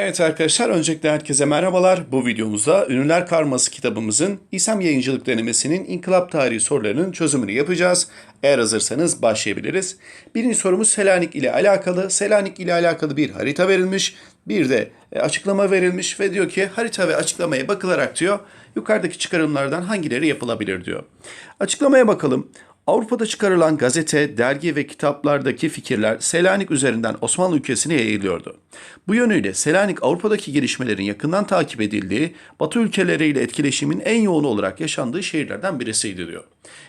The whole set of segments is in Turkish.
Evet arkadaşlar öncelikle herkese merhabalar. Bu videomuzda Ünlüler Karması kitabımızın İSEM yayıncılık denemesinin inkılap tarihi sorularının çözümünü yapacağız. Eğer hazırsanız başlayabiliriz. Birinci sorumuz Selanik ile alakalı. Selanik ile alakalı bir harita verilmiş. Bir de e, açıklama verilmiş ve diyor ki harita ve açıklamaya bakılarak diyor yukarıdaki çıkarımlardan hangileri yapılabilir diyor. Açıklamaya bakalım. Avrupa'da çıkarılan gazete, dergi ve kitaplardaki fikirler Selanik üzerinden Osmanlı ülkesine yayılıyordu. Bu yönüyle Selanik Avrupa'daki gelişmelerin yakından takip edildiği, Batı ülkeleriyle etkileşimin en yoğun olarak yaşandığı şehirlerden birisiydi diyor.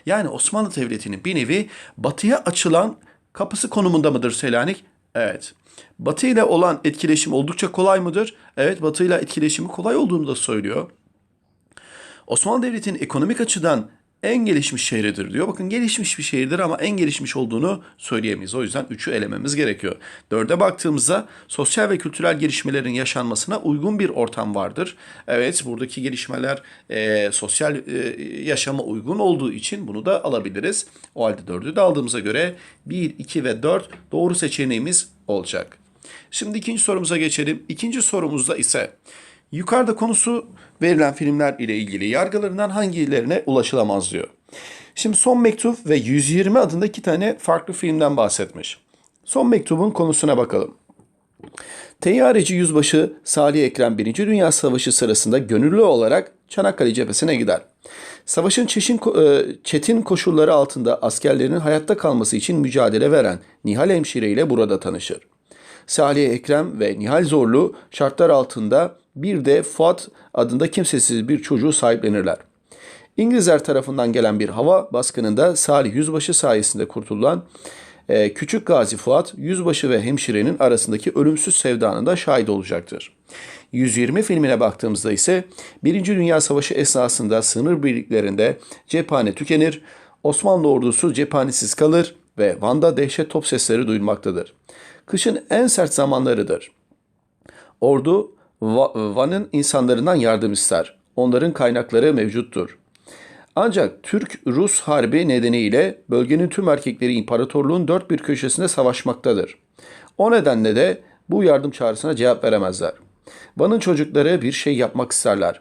Yani Osmanlı Devleti'nin bir nevi batıya açılan kapısı konumunda mıdır Selanik? Evet. Batı ile olan etkileşim oldukça kolay mıdır? Evet, Batı ile etkileşimi kolay olduğunu da söylüyor. Osmanlı Devleti'nin ekonomik açıdan en gelişmiş şehridir diyor. Bakın gelişmiş bir şehirdir ama en gelişmiş olduğunu söyleyemeyiz. O yüzden 3'ü elememiz gerekiyor. 4'e baktığımızda sosyal ve kültürel gelişmelerin yaşanmasına uygun bir ortam vardır. Evet buradaki gelişmeler e, sosyal e, yaşama uygun olduğu için bunu da alabiliriz. O halde 4'ü de aldığımıza göre 1, 2 ve 4 doğru seçeneğimiz olacak. Şimdi ikinci sorumuza geçelim. İkinci sorumuzda ise Yukarıda konusu verilen filmler ile ilgili yargılarından hangilerine ulaşılamaz diyor. Şimdi Son Mektup ve 120 adında iki tane farklı filmden bahsetmiş. Son Mektubun konusuna bakalım. Teyyareci Yüzbaşı Salih Ekrem 1. Dünya Savaşı sırasında gönüllü olarak Çanakkale cephesine gider. Savaşın çeşin, e, çetin koşulları altında askerlerin hayatta kalması için mücadele veren Nihal Hemşire ile burada tanışır. Salih Ekrem ve Nihal Zorlu şartlar altında bir de Fuat adında kimsesiz bir çocuğu sahiplenirler. İngilizler tarafından gelen bir hava baskınında Salih Yüzbaşı sayesinde kurtulan e, Küçük Gazi Fuat, Yüzbaşı ve hemşirenin arasındaki ölümsüz sevdanın da şahit olacaktır. 120 filmine baktığımızda ise Birinci Dünya Savaşı esnasında sınır birliklerinde cephane tükenir, Osmanlı ordusu cephanesiz kalır ve Van'da dehşet top sesleri duyulmaktadır. Kışın en sert zamanlarıdır. Ordu Van'ın insanlarından yardım ister. Onların kaynakları mevcuttur. Ancak Türk-Rus harbi nedeniyle bölgenin tüm erkekleri imparatorluğun dört bir köşesinde savaşmaktadır. O nedenle de bu yardım çağrısına cevap veremezler. Van'ın çocukları bir şey yapmak isterler.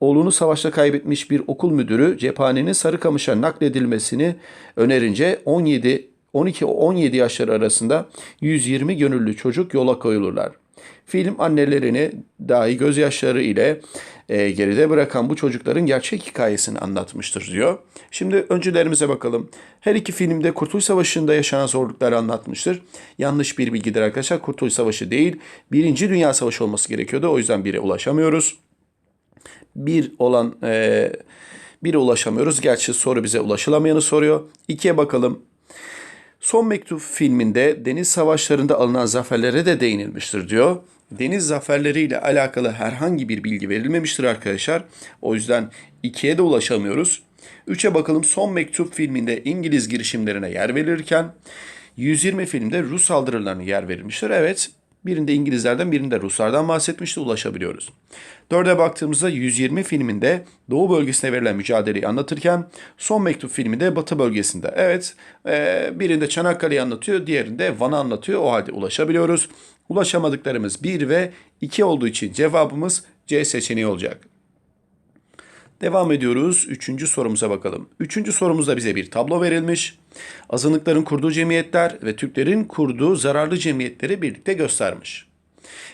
Oğlunu savaşta kaybetmiş bir okul müdürü cephanenin Sarıkamış'a nakledilmesini önerince 17 12-17 yaşları arasında 120 gönüllü çocuk yola koyulurlar. Film annelerini dahi gözyaşları ile e, geride bırakan bu çocukların gerçek hikayesini anlatmıştır diyor. Şimdi öncülerimize bakalım. Her iki filmde Kurtuluş Savaşı'nda yaşanan zorlukları anlatmıştır. Yanlış bir bilgidir arkadaşlar. Kurtuluş Savaşı değil, Birinci Dünya Savaşı olması gerekiyordu. O yüzden bire ulaşamıyoruz. Bir olan e, bire ulaşamıyoruz. Gerçi soru bize ulaşılamayanı soruyor. İkiye bakalım. Son Mektup filminde deniz savaşlarında alınan zaferlere de değinilmiştir diyor. Deniz zaferleriyle alakalı herhangi bir bilgi verilmemiştir arkadaşlar. O yüzden ikiye de ulaşamıyoruz. Üçe bakalım Son Mektup filminde İngiliz girişimlerine yer verilirken 120 filmde Rus saldırılarına yer verilmiştir. Evet Birinde İngilizlerden birinde Ruslardan bahsetmişti ulaşabiliyoruz. Dörde baktığımızda 120 filminde Doğu bölgesine verilen mücadeleyi anlatırken Son Mektup filminde Batı bölgesinde. Evet e, birinde Çanakkale'yi anlatıyor diğerinde Van'ı anlatıyor o halde ulaşabiliyoruz. Ulaşamadıklarımız 1 ve 2 olduğu için cevabımız C seçeneği olacak. Devam ediyoruz. Üçüncü sorumuza bakalım. Üçüncü sorumuzda bize bir tablo verilmiş. Azınlıkların kurduğu cemiyetler ve Türklerin kurduğu zararlı cemiyetleri birlikte göstermiş.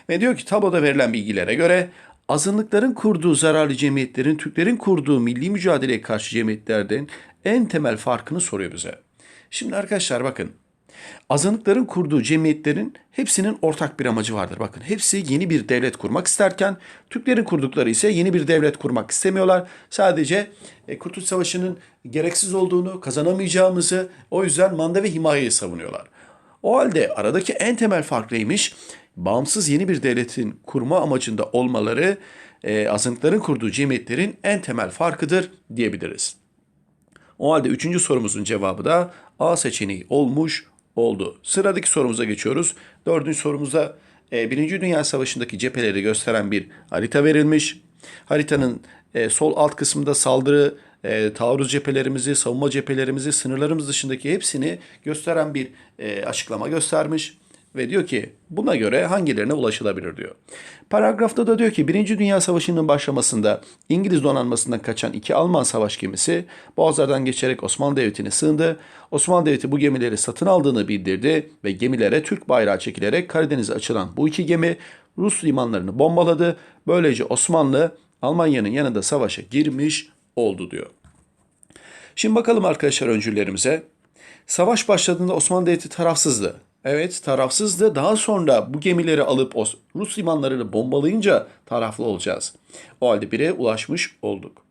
Ve diyor ki tabloda verilen bilgilere göre azınlıkların kurduğu zararlı cemiyetlerin Türklerin kurduğu milli mücadeleye karşı cemiyetlerden en temel farkını soruyor bize. Şimdi arkadaşlar bakın Azınlıkların kurduğu cemiyetlerin hepsinin ortak bir amacı vardır. Bakın hepsi yeni bir devlet kurmak isterken Türklerin kurdukları ise yeni bir devlet kurmak istemiyorlar. Sadece e, Kurtuluş Savaşı'nın gereksiz olduğunu, kazanamayacağımızı o yüzden manda ve himayeyi savunuyorlar. O halde aradaki en temel fark neymiş? Bağımsız yeni bir devletin kurma amacında olmaları e, azınlıkların kurduğu cemiyetlerin en temel farkıdır diyebiliriz. O halde üçüncü sorumuzun cevabı da A seçeneği olmuş oldu. Sıradaki sorumuza geçiyoruz. Dördüncü sorumuzda e, Birinci Dünya Savaşı'ndaki cepheleri gösteren bir harita verilmiş. Haritanın e, sol alt kısmında saldırı, e, taarruz cephelerimizi, savunma cephelerimizi, sınırlarımız dışındaki hepsini gösteren bir açıklama göstermiş. Ve diyor ki buna göre hangilerine ulaşılabilir diyor. Paragrafta da diyor ki Birinci Dünya Savaşı'nın başlamasında İngiliz donanmasından kaçan iki Alman savaş gemisi Boğazlardan geçerek Osmanlı Devleti'ne sığındı. Osmanlı Devleti bu gemileri satın aldığını bildirdi ve gemilere Türk bayrağı çekilerek Karadeniz'e açılan bu iki gemi Rus limanlarını bombaladı. Böylece Osmanlı Almanya'nın yanında savaşa girmiş oldu diyor. Şimdi bakalım arkadaşlar öncüllerimize. Savaş başladığında Osmanlı Devleti tarafsızdı. Evet tarafsızdı. Daha sonra bu gemileri alıp Rus limanlarını bombalayınca taraflı olacağız. O halde 1'e ulaşmış olduk.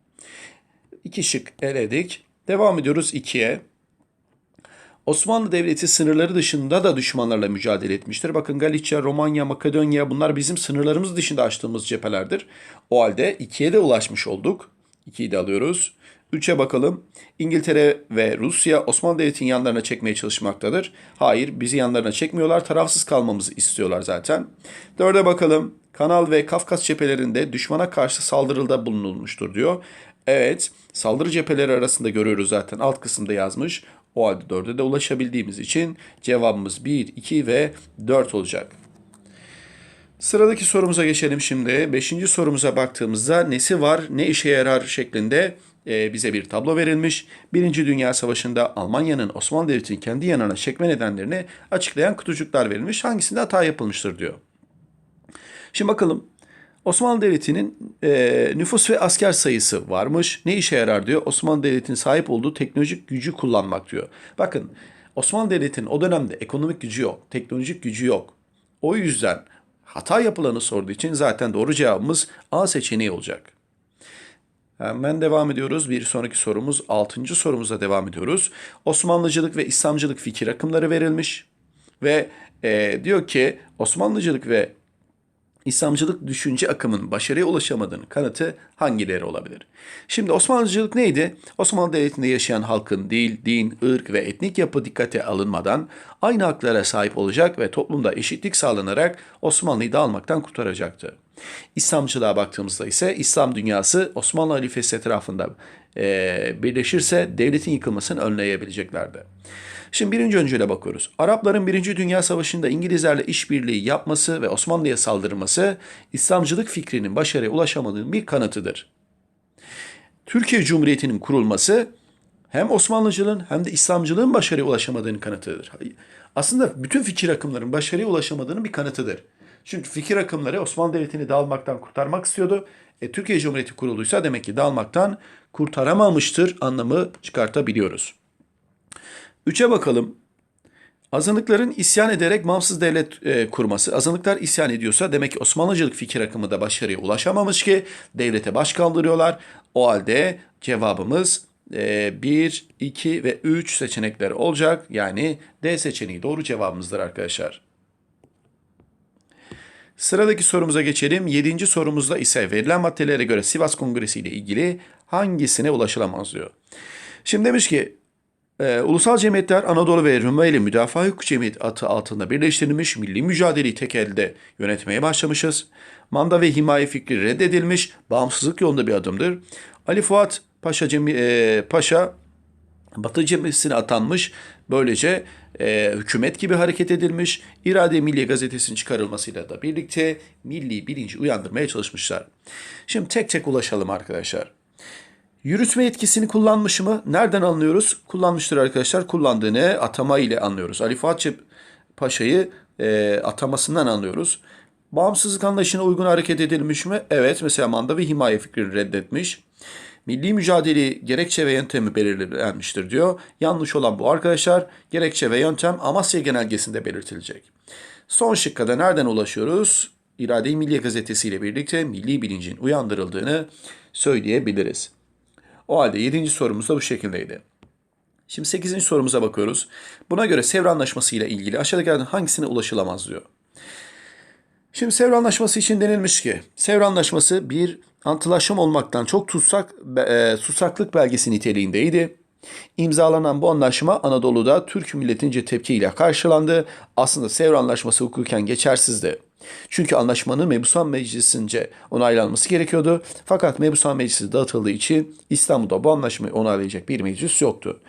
İki şık eledik. Devam ediyoruz 2'ye. Osmanlı Devleti sınırları dışında da düşmanlarla mücadele etmiştir. Bakın Galicia, Romanya, Makedonya bunlar bizim sınırlarımız dışında açtığımız cephelerdir. O halde 2'ye de ulaşmış olduk. 2'yi de alıyoruz. 3'e bakalım. İngiltere ve Rusya Osmanlı Devleti'nin yanlarına çekmeye çalışmaktadır. Hayır bizi yanlarına çekmiyorlar. Tarafsız kalmamızı istiyorlar zaten. 4'e bakalım. Kanal ve Kafkas cephelerinde düşmana karşı saldırıda bulunulmuştur diyor. Evet saldırı cepheleri arasında görüyoruz zaten alt kısımda yazmış. O halde 4'e de ulaşabildiğimiz için cevabımız 1, 2 ve 4 olacak. Sıradaki sorumuza geçelim şimdi. Beşinci sorumuza baktığımızda nesi var, ne işe yarar şeklinde e, bize bir tablo verilmiş. Birinci Dünya Savaşı'nda Almanya'nın Osmanlı Devleti'ni kendi yanına çekme nedenlerini açıklayan kutucuklar verilmiş. Hangisinde hata yapılmıştır diyor. Şimdi bakalım. Osmanlı Devleti'nin e, nüfus ve asker sayısı varmış. Ne işe yarar diyor. Osmanlı Devleti'nin sahip olduğu teknolojik gücü kullanmak diyor. Bakın Osmanlı Devleti'nin o dönemde ekonomik gücü yok, teknolojik gücü yok. O yüzden hata yapılanı sorduğu için zaten doğru cevabımız A seçeneği olacak. Hemen devam ediyoruz. Bir sonraki sorumuz 6. sorumuza devam ediyoruz. Osmanlıcılık ve İslamcılık fikir akımları verilmiş. Ve e, diyor ki Osmanlıcılık ve İslamcılık düşünce akımının başarıya ulaşamadığının kanıtı hangileri olabilir? Şimdi Osmanlıcılık neydi? Osmanlı Devleti'nde yaşayan halkın dil, din, ırk ve etnik yapı dikkate alınmadan aynı haklara sahip olacak ve toplumda eşitlik sağlanarak Osmanlı'yı dağılmaktan kurtaracaktı. İslamcılığa baktığımızda ise İslam dünyası Osmanlı halifesi etrafında e, birleşirse devletin yıkılmasını önleyebileceklerdi. Şimdi birinci öncüle bakıyoruz. Arapların Birinci Dünya Savaşı'nda İngilizlerle işbirliği yapması ve Osmanlı'ya saldırması İslamcılık fikrinin başarıya ulaşamadığının bir kanıtıdır. Türkiye Cumhuriyeti'nin kurulması hem Osmanlıcılığın hem de İslamcılığın başarıya ulaşamadığının kanıtıdır. Aslında bütün fikir akımların başarıya ulaşamadığının bir kanıtıdır. Çünkü fikir akımları Osmanlı Devleti'ni dağılmaktan kurtarmak istiyordu. E, Türkiye Cumhuriyeti kurulduysa demek ki dağılmaktan kurtaramamıştır anlamı çıkartabiliyoruz. Üçe bakalım. Azınlıkların isyan ederek bağımsız devlet e, kurması. Azınlıklar isyan ediyorsa demek ki Osmanlıcılık fikir akımı da başarıya ulaşamamış ki devlete baş kaldırıyorlar. O halde cevabımız 1, 2 ve 3 seçenekler olacak. Yani D seçeneği doğru cevabımızdır arkadaşlar. Sıradaki sorumuza geçelim. Yedinci sorumuzda ise verilen maddelere göre Sivas Kongresi ile ilgili hangisine ulaşılamaz diyor. Şimdi demiş ki e, Ulusal Cemiyetler Anadolu ve Rumeli Müdafaa Hukuk Cemiyeti adı altında birleştirilmiş milli mücadeleyi tek elde yönetmeye başlamışız. Manda ve himaye fikri reddedilmiş, bağımsızlık yolunda bir adımdır. Ali Fuat Paşa, Cemi, e, Paşa Batı cephesine atanmış. Böylece e, hükümet gibi hareket edilmiş. İrade Milli Gazetesi'nin çıkarılmasıyla da birlikte milli bilinci uyandırmaya çalışmışlar. Şimdi tek tek ulaşalım arkadaşlar. Yürütme yetkisini kullanmış mı? Nereden anlıyoruz? Kullanmıştır arkadaşlar. Kullandığını atama ile anlıyoruz. Ali Fuat Paşa'yı e, atamasından anlıyoruz. Bağımsızlık anlayışına uygun hareket edilmiş mi? Evet. Mesela manda ve himaye fikrini reddetmiş. Milli mücadele gerekçe ve yöntemi belirlenmiştir diyor. Yanlış olan bu arkadaşlar. Gerekçe ve yöntem Amasya Genelgesi'nde belirtilecek. Son şıkkada nereden ulaşıyoruz? İrade-i Milliye Gazetesi ile birlikte milli bilincin uyandırıldığını söyleyebiliriz. O halde 7. sorumuz da bu şekildeydi. Şimdi 8. sorumuza bakıyoruz. Buna göre Sevr Anlaşması ile ilgili aşağıdakilerden hangisine ulaşılamaz diyor. Şimdi Sevr Anlaşması için denilmiş ki Sevr Anlaşması bir antlaşım olmaktan çok tutsak, e, susaklık belgesi niteliğindeydi. İmzalanan bu anlaşma Anadolu'da Türk milletince tepkiyle karşılandı. Aslında Sevr Anlaşması hukuken geçersizdi. Çünkü anlaşmanın Mebusan Meclisi'nce onaylanması gerekiyordu. Fakat Mebusan Meclisi dağıtıldığı için İstanbul'da bu anlaşmayı onaylayacak bir meclis yoktu.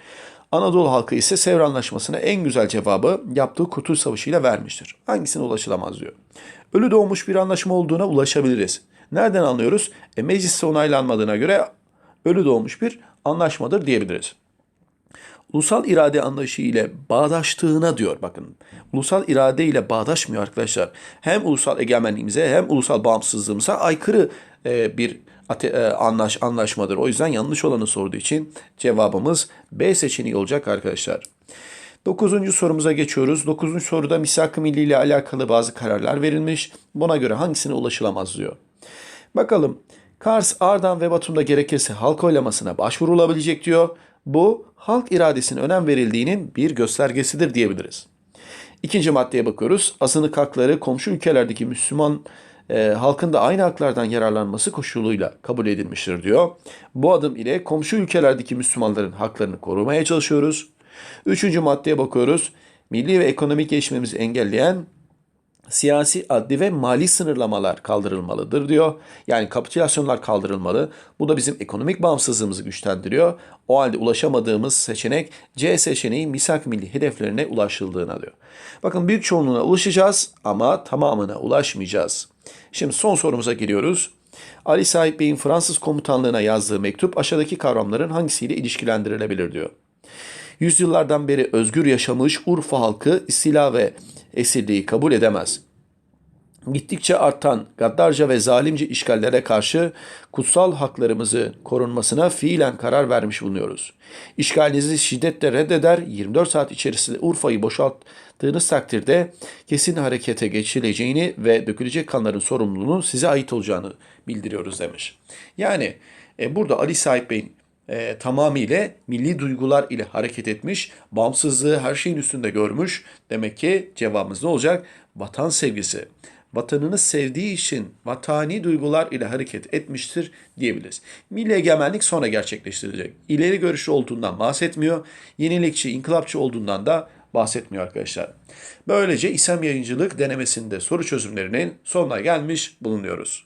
Anadolu halkı ise Sevr Anlaşması'na en güzel cevabı yaptığı Kurtuluş Savaşı ile vermiştir. Hangisine ulaşılamaz diyor. Ölü doğmuş bir anlaşma olduğuna ulaşabiliriz. Nereden anlıyoruz? E, mecliste onaylanmadığına göre ölü doğmuş bir anlaşmadır diyebiliriz. Ulusal irade anlayışı ile bağdaştığına diyor bakın. Ulusal irade ile bağdaşmıyor arkadaşlar. Hem ulusal egemenliğimize hem ulusal bağımsızlığımıza aykırı e, bir ate, e, anlaş, anlaşmadır. O yüzden yanlış olanı sorduğu için cevabımız B seçeneği olacak arkadaşlar. Dokuzuncu sorumuza geçiyoruz. Dokuzuncu soruda misak-ı milli ile alakalı bazı kararlar verilmiş. Buna göre hangisine ulaşılamaz diyor. Bakalım Kars, Ardahan ve Batum'da gerekirse halk oylamasına başvurulabilecek diyor. Bu halk iradesine önem verildiğinin bir göstergesidir diyebiliriz. İkinci maddeye bakıyoruz. Azınlık hakları komşu ülkelerdeki Müslüman e, halkın da aynı haklardan yararlanması koşuluyla kabul edilmiştir diyor. Bu adım ile komşu ülkelerdeki Müslümanların haklarını korumaya çalışıyoruz. Üçüncü maddeye bakıyoruz. Milli ve ekonomik gelişmemizi engelleyen siyasi, adli ve mali sınırlamalar kaldırılmalıdır diyor. Yani kapitülasyonlar kaldırılmalı. Bu da bizim ekonomik bağımsızlığımızı güçlendiriyor. O halde ulaşamadığımız seçenek C seçeneği misak milli hedeflerine ulaşıldığına diyor. Bakın büyük çoğunluğuna ulaşacağız ama tamamına ulaşmayacağız. Şimdi son sorumuza giriyoruz. Ali Sahip Bey'in Fransız komutanlığına yazdığı mektup aşağıdaki kavramların hangisiyle ilişkilendirilebilir diyor. Yüzyıllardan beri özgür yaşamış Urfa halkı istila ve esirliği kabul edemez. Gittikçe artan gaddarca ve zalimce işgallere karşı kutsal haklarımızı korunmasına fiilen karar vermiş bulunuyoruz. İşgalinizi şiddetle reddeder, 24 saat içerisinde Urfa'yı boşalttığınız takdirde kesin harekete geçileceğini ve dökülecek kanların sorumluluğunun size ait olacağını bildiriyoruz demiş. Yani e, burada Ali Sahip Bey'in e, tamamıyla milli duygular ile hareket etmiş, bağımsızlığı her şeyin üstünde görmüş. Demek ki cevabımız ne olacak? Vatan sevgisi. Vatanını sevdiği için vatani duygular ile hareket etmiştir diyebiliriz. Milli egemenlik sonra gerçekleştirilecek. İleri görüşlü olduğundan bahsetmiyor. Yenilikçi, inkılapçı olduğundan da bahsetmiyor arkadaşlar. Böylece İslam yayıncılık denemesinde soru çözümlerinin sonuna gelmiş bulunuyoruz.